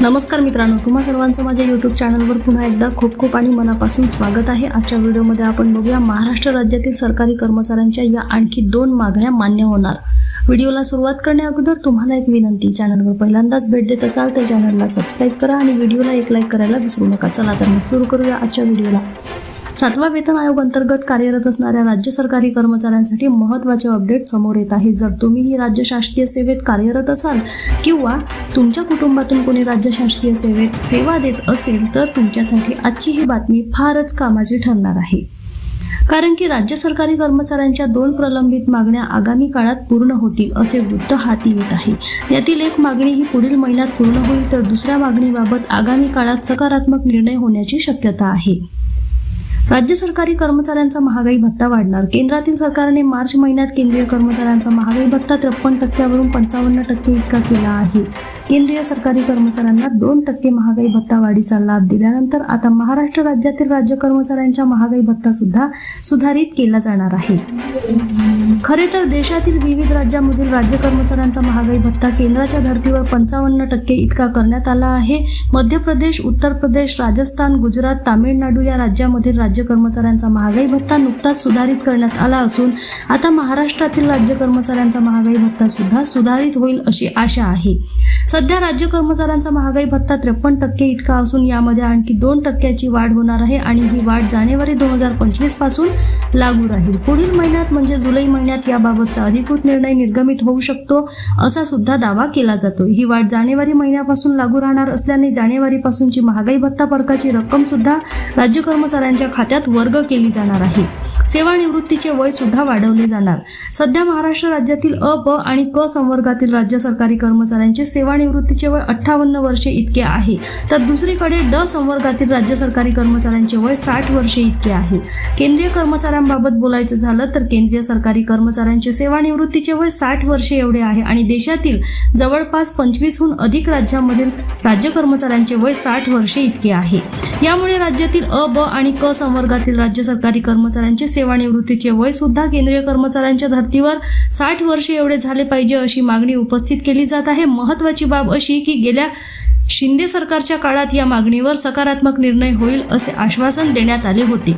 नमस्कार मित्रांनो तुम्हा सर्वांचं माझ्या यूट्यूब चॅनलवर पुन्हा एकदा खूप खूप आणि मनापासून स्वागत आहे. आजच्या व्हिडिओमध्ये आपण बघूया महाराष्ट्र राज्यातील सरकारी कर्मचाऱ्यांच्या या आणखी दोन मागण्या मान्य होणार. व्हिडिओला सुरुवात करण्या अगोदर तुम्हाला एक विनंती चॅनलवर पहिल्यांदाच भेट देत असाल तर चॅनलला सबस्क्राईब करा आणि व्हिडिओला एक लाईक करायला विसरू नका. चला तर मग सुरू करूया आजच्या व्हिडिओला सातवा वेतन आयोग अंतर्गत कार्यरत असणाऱ्या राज्य सरकारी कर्मचाऱ्यांसाठी महत्त्वाचे अपडेट समोर येत आहे. जर तुम्हीही राज्य शासकीय सेवेत कार्यरत असाल किंवा तुमच्या कुटुंबातून कोणी राज्य शासकीय सेवेत सेवा देत असेल तर तुमच्यासाठी आजची ही बातमी फारच कामाची ठरणार आहे. कारण की राज्य सरकारी कर्मचाऱ्यांच्या दोन प्रलंबित मागण्या आगामी काळात पूर्ण होतील असे वृत्त हाती येत आहे. यातील एक मागणी ही पुढील महिन्यात पूर्ण होईल तर दुसऱ्या मागणीबाबत आगामी काळात सकारात्मक निर्णय होण्याची शक्यता आहे. राज्य सरकारी कर्मचाऱ्यांचा महागाई भत्ता वाढणार. केंद्रातील सरकारने मार्च महिन्यात केंद्रीय कर्मचाऱ्यांचा महागाई भत्ता त्रेपन्न टक्क्यावरून पंचावन्न टक्के इतका केला आहे. केंद्रीय सरकारी कर्मचाऱ्यांना दोन टक्के महागाई भत्ता वाढीचा लाभ दिल्यानंतर आता महाराष्ट्र राज्यातील राज्य कर्मचाऱ्यांच्या महागाई भत्ता सुद्धा सुधारित केला जाणार आहे. खरे तर देशातील विविध राज्यांमधील राज्य कर्मचाऱ्यांचा महागाई भत्ता केंद्राच्या धर्तीवर पंचावन्न टक्के इतका करण्यात आला आहे. मध्य प्रदेश उत्तर प्रदेश राजस्थान गुजरात तामिळनाडू या राज्यामधील राज्य कर्मचाऱ्यांचा महागाई भत्ता नुकताच सुधारित करण्यात आला असून आता महाराष्ट्रातील राज्य कर्मचाऱ्यांचा महागाई भत्ता सुद्धा सुधारित होईल अशी आशा आहे. सध्या राज्य कर्मचाऱ्यांचा महागाई भत्ता त्रेपन्न टक्के इतका असून यामध्ये आणखी दोन टक्क्याची वाढ होणार आहे आणि ही वाढ जानेवारी दोन हजार पंचवीसपासून लागू राहील. पुढील महिन्यात म्हणजे जुलै महिन्यात याबाबतचा अधिकृत निर्णय निर्गमित होऊ शकतो असा सुद्धा दावा केला जातो ही वाढ जानेवारी महिन्यापासून लागू राहणार असल्याने जानेवारीपासूनची महागाई भत्ता फरकाची रक्कम सुद्धा राज्य कर्मचाऱ्यांच्या खात्यात वर्ग केली जाणार आहे. सेवानिवृत्तीचे वय सुद्धा वाढवले जाणार. सध्या महाराष्ट्र राज्यातील अ ब आणि क संवर्गातील राज्य सरकारी कर्मचाऱ्यांचे सेवानिवृत्तीचे वय अठ्ठावन्न वर्षे इतके आहे. तर दुसरीकडे ड संवर्गातील राज्य सरकारी कर्मचाऱ्यांचे वय साठ वर्षे इतके आहे. केंद्रीय कर्मचाऱ्यांबाबत बोलायचं झालं तर केंद्रीय सरकारी कर्मचाऱ्यांचे सेवानिवृत्तीचे वय साठ वर्षे एवढे आहे आणि देशातील जवळपास पंचवीसहून अधिक राज्यांमधील राज्य कर्मचाऱ्यांचे वय साठ वर्षे इतके आहे. यामुळे राज्यातील अ ब आणि क संवर्गातील राज्य सरकारी कर्मचाऱ्यांचे सेवानिवृत्तीचे वय सुद्धा केंद्रीय कर्मचाऱ्यांच्या धर्तीवर साठ वर्षे एवढे झाले पाहिजे अशी मागणी उपस्थित केली जात आहे. महत्वाची बाब अशी की गेल्या शिंदे सरकारच्या काळात या मागणीवर सकारात्मक निर्णय होईल असे आश्वासन देण्यात आले होते.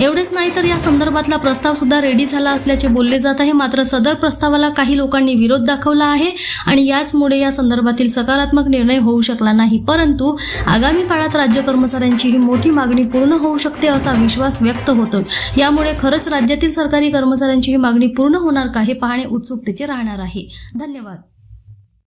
एवढेच नाही तर या संदर्भातला प्रस्ताव सुद्धा रेडी झाला असल्याचे बोलले जात आहे. मात्र सदर प्रस्तावाला काही लोकांनी विरोध दाखवला आहे आणि याचमुळे या संदर्भातील सकारात्मक निर्णय होऊ शकला नाही. परंतु आगामी काळात राज्य कर्मचाऱ्यांची ही मोठी मागणी पूर्ण होऊ शकते असा विश्वास व्यक्त होतो यामुळे खरंच राज्यातील सरकारी कर्मचाऱ्यांची ही मागणी पूर्ण होणार का हे पाहणे उत्सुकतेचे राहणार आहे. धन्यवाद.